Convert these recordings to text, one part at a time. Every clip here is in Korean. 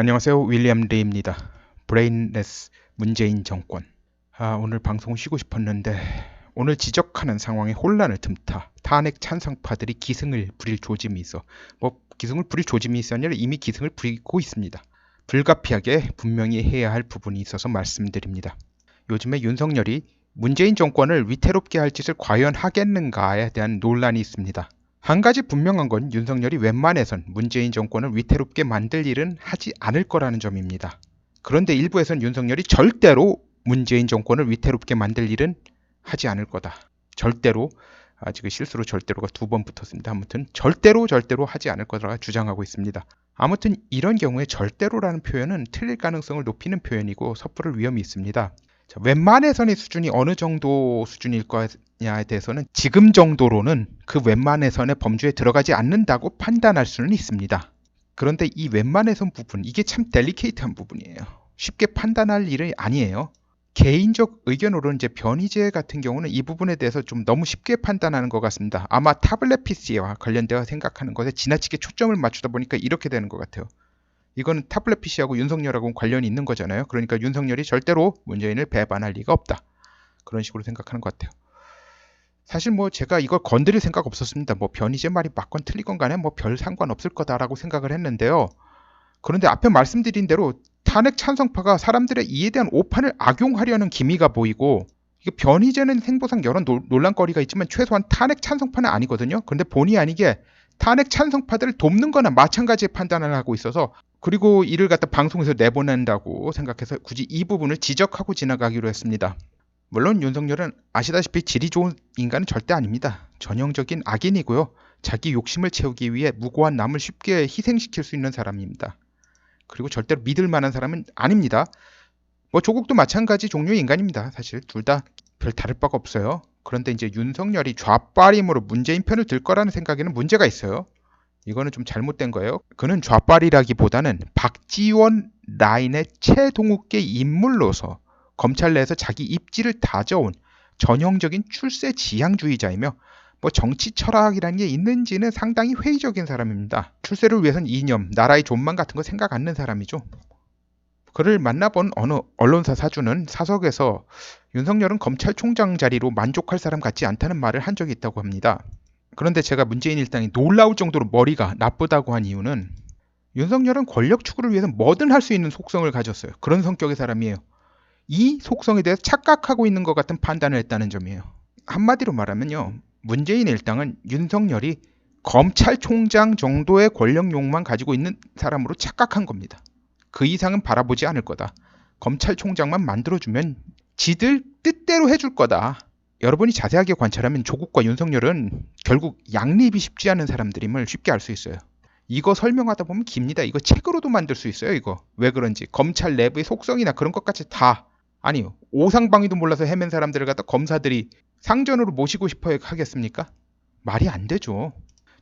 안녕하세요. 윌리엄 레입니다. 브레인레스 문재인 정권. 아, 오늘 방송 쉬고 싶었는데 오늘 지적하는 상황에 혼란을 틈타 탄핵 찬성파들이 기승을 부릴 조짐이 있어 뭐 기승을 부릴 조짐이 아니라 이미 기승을 부리고 있습니다. 불가피하게 분명히 해야 할 부분이 있어서 말씀드립니다. 요즘에 윤석열이 문재인 정권을 위태롭게 할 짓을 과연 하겠는가에 대한 논란이 있습니다. 한 가지 분명한 건 윤석열이 웬만해선 문재인 정권을 위태롭게 만들 일은 하지 않을 거라는 점입니다. 그런데 일부에선 윤석열이 절대로 문재인 정권을 위태롭게 만들 일은 하지 않을 거다. 절대로 아직 실수로 절대로가 두 번 붙었습니다. 아무튼 절대로 절대로 하지 않을 거라 주장하고 있습니다. 아무튼 이런 경우에 절대로라는 표현은 틀릴 가능성을 높이는 표현이고 섣부를 위험이 있습니다. 자, 웬만해선의 수준이 어느 정도 수준일 거냐에 대해서는 지금 정도로는 그 웬만해선의 범주에 들어가지 않는다고 판단할 수는 있습니다. 그런데 이 웬만해선 부분 이게 참 델리케이트한 부분이에요. 쉽게 판단할 일이 아니에요. 개인적 의견으로는 이제 변이제 같은 경우는 이 부분에 대해서 좀 너무 쉽게 판단하는 것 같습니다. 아마 타블렛 PC와 관련되어 생각하는 것에 지나치게 초점을 맞추다 보니까 이렇게 되는 것 같아요. 이거는 타블렛 PC하고 윤석열하고 관련이 있는 거잖아요. 그러니까 윤석열이 절대로 문재인을 배반할 리가 없다. 그런 식으로 생각하는 것 같아요. 사실 뭐 제가 이걸 건드릴 생각 없었습니다. 뭐 변이제 말이 맞건 틀리건 간에 뭐 별 상관없을 거다라고 생각을 했는데요. 그런데 앞에 말씀드린 대로 탄핵 찬성파가 사람들의 이에 대한 오판을 악용하려는 기미가 보이고 이게 변이제는 생보상 여러 논란거리가 있지만 최소한 탄핵 찬성파는 아니거든요. 그런데 본의 아니게 탄핵 찬성파들을 돕는 거나 마찬가지의 판단을 하고 있어서 그리고 이를 갖다 방송에서 내보낸다고 생각해서 굳이 이 부분을 지적하고 지나가기로 했습니다. 물론 윤석열은 아시다시피 질이 좋은 인간은 절대 아닙니다. 전형적인 악인이고요. 자기 욕심을 채우기 위해 무고한 남을 쉽게 희생시킬 수 있는 사람입니다. 그리고 절대로 믿을 만한 사람은 아닙니다. 뭐 조국도 마찬가지 종류의 인간입니다. 사실 둘 다 별 다를 바가 없어요. 그런데 이제 윤석열이 좌빨임으로 문재인 편을 들 거라는 생각에는 문제가 있어요. 이거는 좀 잘못된 거예요. 그는 좌빨이라기보다는 박지원 라인의 최동욱계 인물로서 검찰 내에서 자기 입지를 다져온 전형적인 출세 지향주의자이며 뭐 정치 철학이라는 게 있는지는 상당히 회의적인 사람입니다. 출세를 위해선 이념, 나라의 존만 같은 거 생각 않는 사람이죠. 그를 만나본 어느 언론사 사주는 사석에서 윤석열은 검찰총장 자리로 만족할 사람 같지 않다는 말을 한 적이 있다고 합니다. 그런데 제가 문재인 일당이 놀라울 정도로 머리가 나쁘다고 한 이유는 윤석열은 권력 추구를 위해서 뭐든 할 수 있는 속성을 가졌어요. 그런 성격의 사람이에요. 이 속성에 대해서 착각하고 있는 것 같은 판단을 했다는 점이에요. 한마디로 말하면요. 문재인 일당은 윤석열이 검찰총장 정도의 권력 욕만 가지고 있는 사람으로 착각한 겁니다. 그 이상은 바라보지 않을 거다. 검찰총장만 만들어주면 지들 뜻대로 해줄 거다. 여러분이 자세하게 관찰하면 조국과 윤석열은 결국 양립이 쉽지 않은 사람들임을 쉽게 알 수 있어요. 이거 설명하다 보면 깁니다. 이거 책으로도 만들 수 있어요. 이거 왜 그런지 검찰 내부의 속성이나 그런 것까지 다 아니요 오상방위도 몰라서 헤맨 사람들을 갖다 검사들이 상전으로 모시고 싶어 하겠습니까? 말이 안 되죠.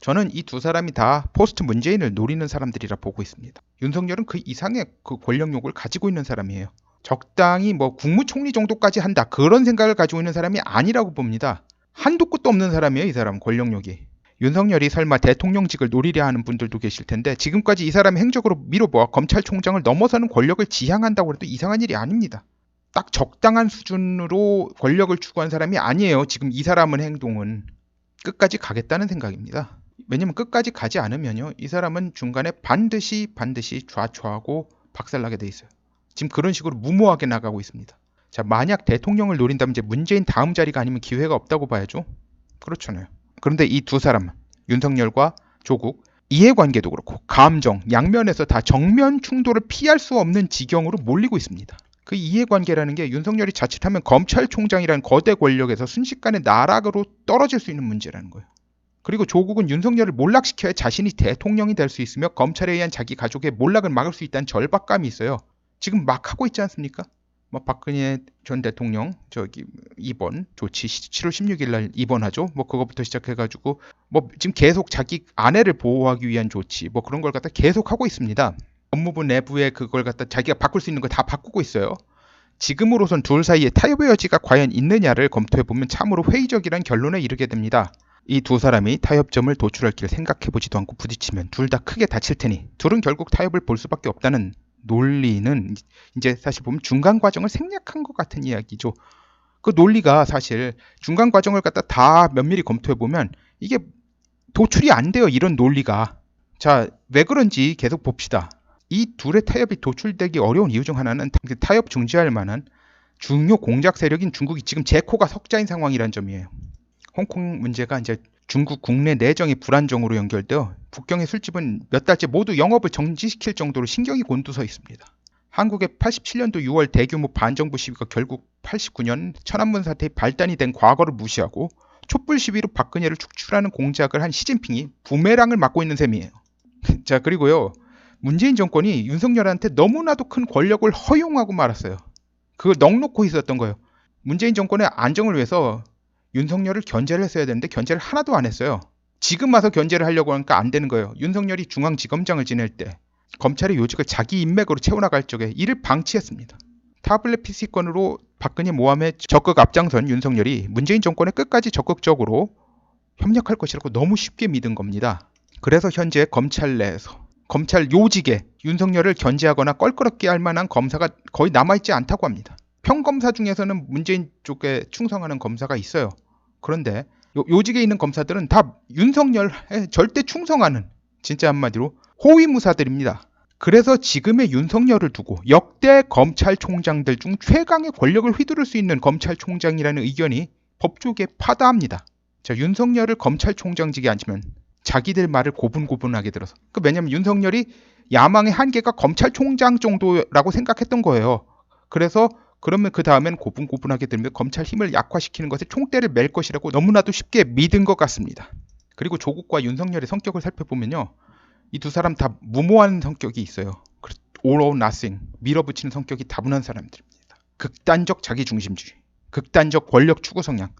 저는 이 두 사람이 다 포스트 문재인을 노리는 사람들이라 보고 있습니다. 윤석열은 그 이상의 그 권력욕을 가지고 있는 사람이에요. 적당히 뭐 국무총리 정도까지 한다 그런 생각을 가지고 있는 사람이 아니라고 봅니다. 한도 끝도 없는 사람이에요 이 사람 권력욕이. 윤석열이 설마 대통령직을 노리려 하는 분들도 계실 텐데 지금까지 이 사람의 행적으로 미뤄보아 검찰총장을 넘어서는 권력을 지향한다고 해도 이상한 일이 아닙니다. 딱 적당한 수준으로 권력을 추구한 사람이 아니에요. 지금 이 사람은 행동은 끝까지 가겠다는 생각입니다. 왜냐면 끝까지 가지 않으면요. 이 사람은 중간에 반드시 반드시 좌초하고 박살나게 돼 있어요. 지금 그런 식으로 무모하게 나가고 있습니다. 자, 만약 대통령을 노린다면 이제 문재인 다음 자리가 아니면 기회가 없다고 봐야죠. 그렇잖아요. 그런데 이 두 사람, 윤석열과 조국, 이해관계도 그렇고 감정, 양면에서 다 정면 충돌을 피할 수 없는 지경으로 몰리고 있습니다. 그 이해관계라는 게 윤석열이 자칫하면 검찰총장이라는 거대 권력에서 순식간에 나락으로 떨어질 수 있는 문제라는 거예요. 그리고 조국은 윤석열을 몰락시켜야 자신이 대통령이 될 수 있으며 검찰에 의한 자기 가족의 몰락을 막을 수 있다는 절박감이 있어요. 지금 막 하고 있지 않습니까? 뭐 박근혜 전 대통령 저기 입원 조치 7월 16일 날 입원하죠. 뭐 그것부터 시작해가지고 뭐 지금 계속 자기 아내를 보호하기 위한 조치 뭐 그런 걸 갖다 계속 하고 있습니다. 법무부 내부에 그걸 갖다 자기가 바꿀 수 있는 거 다 바꾸고 있어요. 지금으로선 둘 사이에 타협의 여지가 과연 있느냐를 검토해 보면 참으로 회의적이란 결론에 이르게 됩니다. 이 두 사람이 타협점을 도출할 길 생각해 보지도 않고 부딪히면 둘 다 크게 다칠 테니 둘은 결국 타협을 볼 수밖에 없다는 논리는 이제 사실 보면 중간 과정을 생략한 것 같은 이야기죠. 그 논리가 사실 중간 과정을 갖다 다 면밀히 검토해 보면 이게 도출이 안 돼요. 이런 논리가. 자, 왜 그런지 계속 봅시다. 이 둘의 타협이 도출되기 어려운 이유 중 하나는 타- 타협 중지할 만한 중요 공작 세력인 중국이 지금 제코가 석자인 상황이란 점이에요. 홍콩 문제가 이제 중국 국내 내정의 불안정으로 연결되어 북경의 술집은 몇 달째 모두 영업을 정지시킬 정도로 신경이 곤두서 있습니다. 한국의 87년도 6월 대규모 반정부 시위가 결국 89년 천안문 사태의 발단이 된 과거를 무시하고 촛불 시위로 박근혜를 축출하는 공작을 한 시진핑이 부메랑을 맞고 있는 셈이에요. 자 그리고요 문재인 정권이 윤석열한테 너무나도 큰 권력을 허용하고 말았어요. 그걸 넉놓고 있었던 거예요. 문재인 정권의 안정을 위해서 윤석열을 견제를 했어야 되는데 견제를 하나도 안 했어요. 지금 와서 견제를 하려고 하니까 안 되는 거예요. 윤석열이 중앙지검장을 지낼 때 검찰의 요직을 자기 인맥으로 채워나갈 적에 이를 방치했습니다. 타블렛 PC권으로 박근혜 모함에 적극 앞장선 윤석열이 문재인 정권에 끝까지 적극적으로 협력할 것이라고 너무 쉽게 믿은 겁니다. 그래서 현재 검찰 내에서 검찰 요직에 윤석열을 견제하거나 껄끄럽게 할 만한 검사가 거의 남아있지 않다고 합니다. 평검사 중에서는 문재인 쪽에 충성하는 검사가 있어요. 그런데 요, 요직에 있는 검사들은 다 윤석열에 절대 충성하는 진짜 한마디로 호위무사들입니다. 그래서 지금의 윤석열을 두고 역대 검찰총장들 중 최강의 권력을 휘두를 수 있는 검찰총장이라는 의견이 법조계에 파다합니다. 자, 윤석열을 검찰총장직에 앉히면 자기들 말을 고분고분하게 들어서. 그 왜냐면 윤석열이 야망의 한계가 검찰총장 정도라고 생각했던 거예요. 그래서 그러면 그 다음엔 고분고분하게 들면 검찰 힘을 약화시키는 것에 총대를 맬 것이라고 너무나도 쉽게 믿은 것 같습니다. 그리고 조국과 윤석열의 성격을 살펴보면요. 이 두 사람 다 무모한 성격이 있어요. all or nothing, 밀어붙이는 성격이 다분한 사람들입니다. 극단적 자기중심주의, 극단적 권력 추구 성향,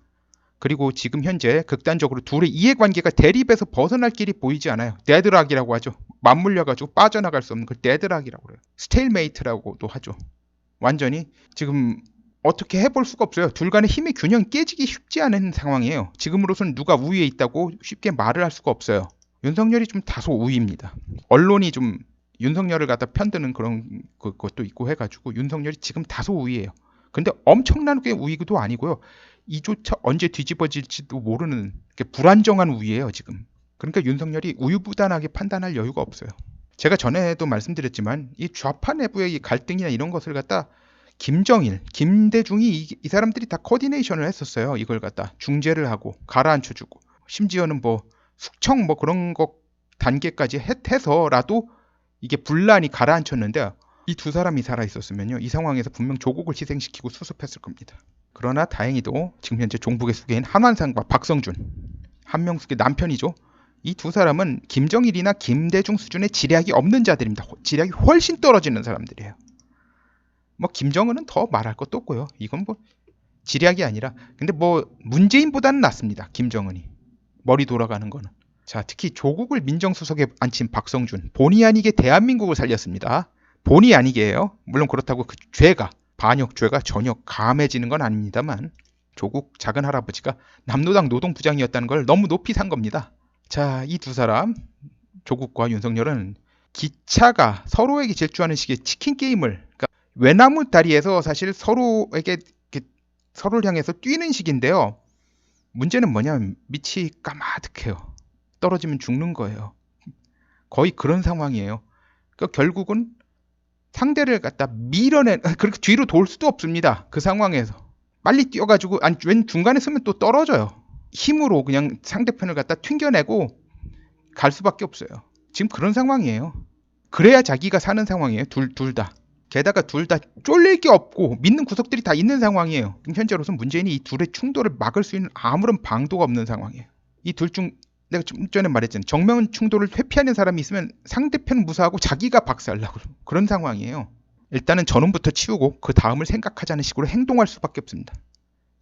그리고 지금 현재 극단적으로 둘의 이해관계가 대립해서 벗어날 길이 보이지 않아요. 데드락이라고 하죠. 맞물려가지고 빠져나갈 수 없는 그 데드락이라고 그래요. 스테일메이트라고도 하죠. 완전히 지금 어떻게 해볼 수가 없어요. 둘 간의 힘의 균형이 깨지기 쉽지 않은 상황이에요. 지금으로선 누가 우위에 있다고 쉽게 말을 할 수가 없어요. 윤석열이 좀 다소 우위입니다. 언론이 좀 윤석열을 갖다 편드는 그런 그- 것도 있고 해가지고 윤석열이 지금 다소 우위예요. 근데 엄청나게 우위도 아니고요. 이조차 언제 뒤집어질지도 모르는 불안정한 우위예요 지금. 그러니까 윤석열이 우유부단하게 판단할 여유가 없어요. 제가 전에도 말씀드렸지만 이 좌파 내부의 이 갈등이나 이런 것을 갖다 김정일, 김대중이 이, 이 사람들이 다 코디네이션을 했었어요. 이걸 갖다 중재를 하고 가라앉혀주고 심지어는 뭐 숙청 뭐 그런 것 단계까지 해, 해서라도 이게 분란이 가라앉혔는데 이 두 사람이 살아 있었으면요 이 상황에서 분명 조국을 희생시키고 수습했을 겁니다. 그러나 다행히도 지금 현재 종북의 수계인 한완상과 박성준, 한명숙의 남편이죠. 이 두 사람은 김정일이나 김대중 수준의 지략이 없는 자들입니다. 호- 지략이 훨씬 떨어지는 사람들이에요. 뭐 김정은은 더 말할 것도 없고요. 이건 뭐 지략이 아니라 근데 뭐 문재인보다는 낫습니다. 김정은이 머리 돌아가는 거는. 자 특히 조국을 민정수석에 앉힌 박성준 본의 아니게 대한민국을 살렸습니다. 본의 아니게예요. 물론 그렇다고 그 죄가 반역 죄가 전혀 감해지는 건 아닙니다만 조국 작은 할아버지가 남노당 노동부장이었다는 걸 너무 높이 산 겁니다. 자, 이 두 사람 조국과 윤석열은 기차가 서로에게 질주하는 식의 치킨 게임을 그러니까 외나무 다리에서 사실 서로에게 서로를 향해서 뛰는 식인데요. 문제는 뭐냐면 밑이 까마득해요. 떨어지면 죽는 거예요. 거의 그런 상황이에요. 그러니까 결국은 상대를 갖다 밀어내 그렇게 뒤로 돌 수도 없습니다. 그 상황에서 빨리 뛰어가지고 아니 웬 중간에 서면 또 떨어져요. 힘으로 그냥 상대편을 갖다 튕겨내고 갈 수밖에 없어요. 지금 그런 상황이에요. 그래야 자기가 사는 상황이에요. 둘 둘 다. 게다가 둘 다 쫄릴 게 없고 믿는 구석들이 다 있는 상황이에요. 지금 현재로서 문재인이 이 둘의 충돌을 막을 수 있는 아무런 방도가 없는 상황이에요. 이 둘 중 내가 좀 전에 말했잖아요. 정면 충돌을 회피하는 사람이 있으면 상대편 무사하고 자기가 박살나고 그런 상황이에요. 일단은 전원부터 치우고 그 다음을 생각하자는 식으로 행동할 수밖에 없습니다.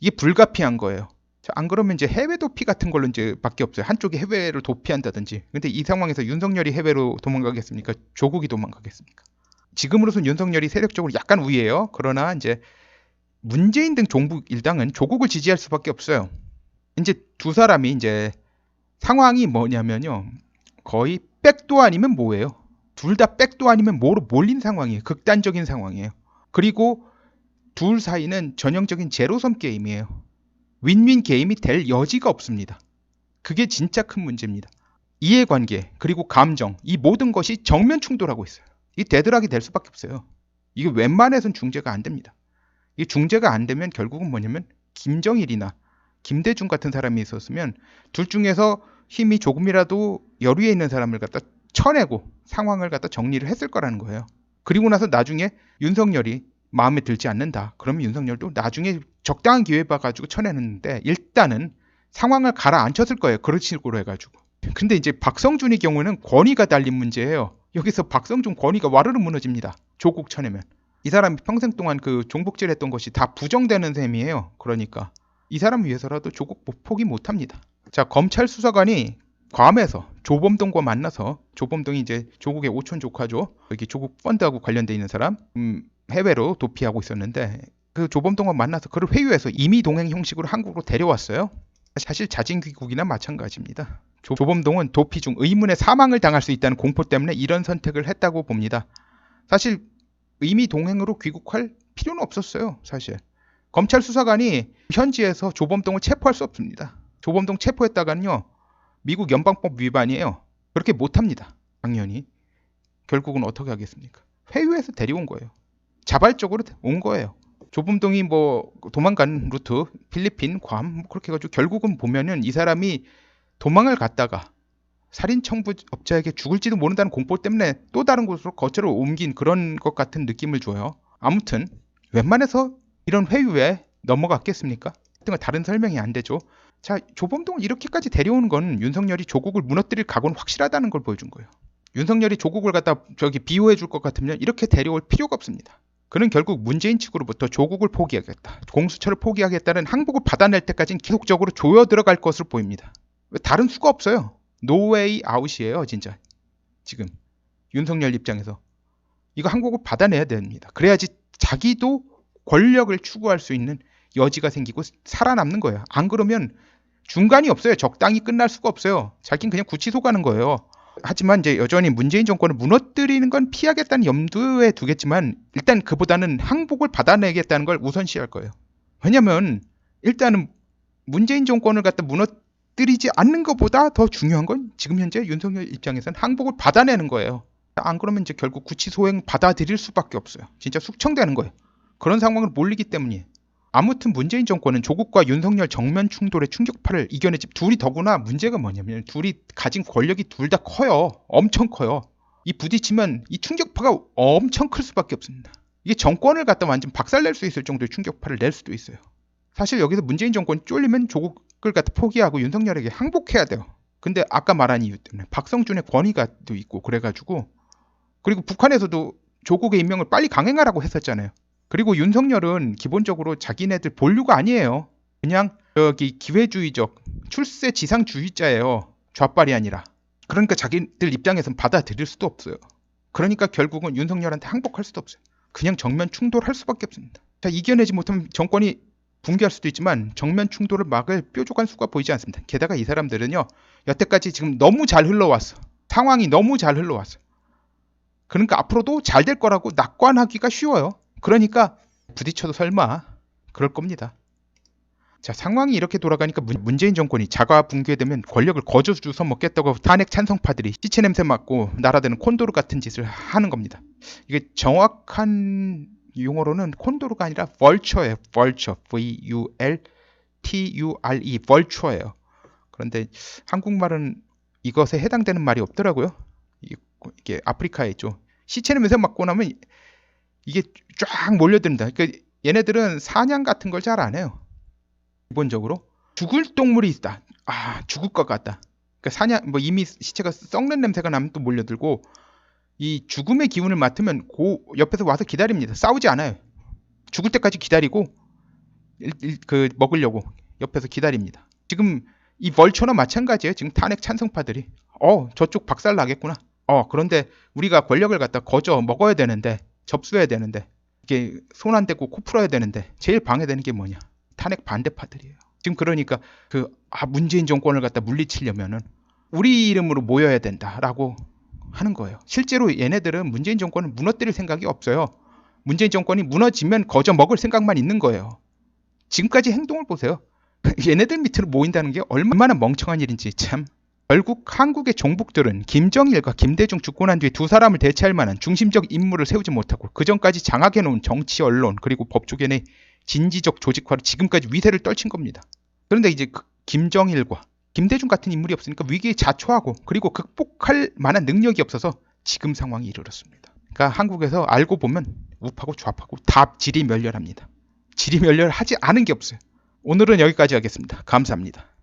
이게 불가피한 거예요. 자, 안 그러면 이제 해외 도피 같은 걸로 이제 밖에 없어요. 한쪽이 해외를 도피한다든지. 근데 이 상황에서 윤석열이 해외로 도망가겠습니까? 조국이 도망가겠습니까? 지금으로선 윤석열이 세력적으로 약간 우위예요. 그러나 이제 문재인 등 종북 일당은 조국을 지지할 수밖에 없어요. 이제 두 사람이 이제 상황이 뭐냐면요. 거의 백도 아니면 뭐예요? 둘 다 백도 아니면 뭐로 몰린 상황이에요. 극단적인 상황이에요. 그리고 둘 사이는 전형적인 제로섬 게임이에요. 윈윈 게임이 될 여지가 없습니다. 그게 진짜 큰 문제입니다. 이해관계 그리고 감정 이 모든 것이 정면 충돌하고 있어요. 이 대드락이 될 수밖에 없어요. 이게 웬만해선 중재가 안 됩니다. 이게 중재가 안 되면 결국은 뭐냐면 김정일이나 김대중 같은 사람이 있었으면 둘 중에서 힘이 조금이라도 여류에 있는 사람을 갖다 쳐내고 상황을 갖다 정리를 했을 거라는 거예요. 그리고 나서 나중에 윤석열이 마음에 들지 않는다. 그러면 윤석열도 나중에 적당한 기회 봐가지고 쳐내는데 일단은 상황을 가라앉혔을 거예요. 그런 식으로 해가지고. 근데 이제 박성준의 경우는 권위가 달린 문제예요. 여기서 박성준 권위가 와르르 무너집니다. 조국 쳐내면. 이 사람이 평생 동안 그 종북질 했던 것이 다 부정되는 셈이에요. 그러니까 이 사람 위해서라도 조국 못- 포기 못합니다. 자 검찰 수사관이 괌에서 조범동과 만나서 조범동이 이제 조국의 오촌 조카죠. 여기 조국 펀드하고 관련돼 있는 사람 음, 해외로 도피하고 있었는데 그 조범동과 만나서 그를 회유해서 임의 동행 형식으로 한국으로 데려왔어요. 사실 자진 귀국이나 마찬가지입니다. 조, 조범동은 도피 중 의문의 사망을 당할 수 있다는 공포 때문에 이런 선택을 했다고 봅니다. 사실 의미 동행으로 귀국할 필요는 없었어요. 사실 검찰 수사관이 현지에서 조범동을 체포할 수 없습니다. 조범동 체포했다가는요 미국 연방법 위반이에요. 그렇게 못합니다. 당연히 결국은 어떻게 하겠습니까? 회유해서 데려온 거예요. 자발적으로 온 거예요. 조범동이 뭐 도망간 루트 필리핀 괌뭐 그렇게 해가지고 결국은 보면은 이 사람이 도망을 갔다가 살인 청부업자에게 죽을지도 모른다는 공포 때문에 또 다른 곳으로 거처를 옮긴 그런 것 같은 느낌을 줘요. 아무튼 웬만해서 이런 회유에 넘어갔겠습니까? 하여튼 다른 설명이 안 되죠. 자, 조범동을 이렇게까지 데려오는 건 윤석열이 조국을 무너뜨릴 각오는 확실하다는 걸 보여준 거예요. 윤석열이 조국을 갖다 저기 비호해 줄 것 같으면 이렇게 데려올 필요가 없습니다. 그는 결국 문재인 측으로부터 조국을 포기하겠다, 공수처를 포기하겠다는 항복을 받아낼 때까지는 계속적으로 조여 들어갈 것으로 보입니다. 왜 다른 수가 없어요. 노웨이 아웃이에요, 진짜. 지금 윤석열 입장에서 이거 항복을 받아내야 됩니다. 그래야지 자기도 권력을 추구할 수 있는 여지가 생기고 살아남는 거예요. 안 그러면 중간이 없어요. 적당히 끝날 수가 없어요. 자기는 그냥 구치소 가는 거예요. 하지만 이제 여전히 문재인 정권을 무너뜨리는 건 피하겠다는 염두에 두겠지만 일단 그보다는 항복을 받아내겠다는 걸 우선시할 거예요. 왜냐면 일단은 문재인 정권을 갖다 무너뜨리지 않는 것보다 더 중요한 건 지금 현재 윤석열 입장에서는 항복을 받아내는 거예요. 안 그러면 이제 결국 구치 소행 받아들일 수밖에 없어요. 진짜 숙청되는 거예요. 그런 상황을 몰리기 때문이에요. 아무튼 문재인 정권은 조국과 윤석열 정면 충돌의 충격파를 이겨내지 둘이 더구나 문제가 뭐냐면 둘이 가진 권력이 둘 다 커요. 엄청 커요. 이 부딪히면 이 충격파가 엄청 클 수밖에 없습니다. 이게 정권을 갖다 완전 박살낼 수 있을 정도의 충격파를 낼 수도 있어요. 사실 여기서 문재인 정권이 쫄리면 조국을 갖다 포기하고 윤석열에게 항복해야 돼요. 근데 아까 말한 이유 때문에 박성준의 권위가 또 있고 그래가지고 그리고 북한에서도 조국의 임명을 빨리 강행하라고 했었잖아요. 그리고 윤석열은 기본적으로 자기네들 본류가 아니에요. 그냥 여기 기회주의적 출세 지상주의자예요. 좌빨이 아니라. 그러니까 자기들 입장에선 받아들일 수도 없어요. 그러니까 결국은 윤석열한테 항복할 수도 없어요. 그냥 정면 충돌할 수밖에 없습니다. 자, 이겨내지 못하면 정권이 붕괴할 수도 있지만 정면 충돌을 막을 뾰족한 수가 보이지 않습니다. 게다가 이 사람들은요, 여태까지 지금 너무 잘 흘러왔어. 상황이 너무 잘 흘러왔어. 그러니까 앞으로도 잘 될 거라고 낙관하기가 쉬워요. 그러니까 부딪혀도 설마 그럴 겁니다. 자 상황이 이렇게 돌아가니까 문- 문재인 정권이 자가 붕괴되면 권력을 거저 주워 먹겠다고 탄핵 찬성파들이 시체 냄새 맡고 날아드는 콘도르 같은 짓을 하는 겁니다. 이게 정확한 용어로는 콘도르가 아니라 벌처예요. 벌처, V-U-L T-U-R-E, 벌처예요. 그런데 한국말은 이것에 해당되는 말이 없더라고요. 이게 아프리카에 있죠. 시체 냄새 맡고 나면 이게 쫙 몰려듭니다. 그러니까 얘네들은 사냥 같은 걸 잘 안 해요. 기본적으로 죽을 동물이 있다. 아 죽을 것 같다. 그러니까 사냥 뭐 이미 시체가 썩는 냄새가 나면 또 몰려들고 이 죽음의 기운을 맡으면 고 옆에서 와서 기다립니다. 싸우지 않아요. 죽을 때까지 기다리고 일- 일- 그 먹으려고 옆에서 기다립니다. 지금 이 벌처나 마찬가지예요. 지금 탄핵 찬성파들이 어 저쪽 박살 나겠구나. 어 그런데 우리가 권력을 갖다 거저 먹어야 되는데 접수해야 되는데 이게 손 안 대고 코 풀어야 되는데 제일 방해되는 게 뭐냐 탄핵 반대파들이에요 지금 그러니까 그 아, 문재인 정권을 갖다 물리치려면은 우리 이름으로 모여야 된다라고 하는 거예요. 실제로 얘네들은 문재인 정권을 무너뜨릴 생각이 없어요. 문재인 정권이 무너지면 거저 먹을 생각만 있는 거예요. 지금까지 행동을 보세요. 얘네들 밑으로 모인다는 게 얼마나 멍청한 일인지 참. 결국 한국의 종북들은 김정일과 김대중 죽고 난 뒤에 두 사람을 대체할 만한 중심적 인물을 세우지 못하고 그 전까지 장악해 놓은 정치 언론 그리고 법조계의 진지적 조직화로 지금까지 위세를 떨친 겁니다. 그런데 이제 그 김정일과 김대중 같은 인물이 없으니까 위기에 자초하고 그리고 극복할 만한 능력이 없어서 지금 상황이 이르렀습니다. 그러니까 한국에서 알고 보면 우파고 좌파고 다 질이 멸렬합니다. 질이 멸렬하지 않은 게 없어요. 오늘은 여기까지 하겠습니다. 감사합니다.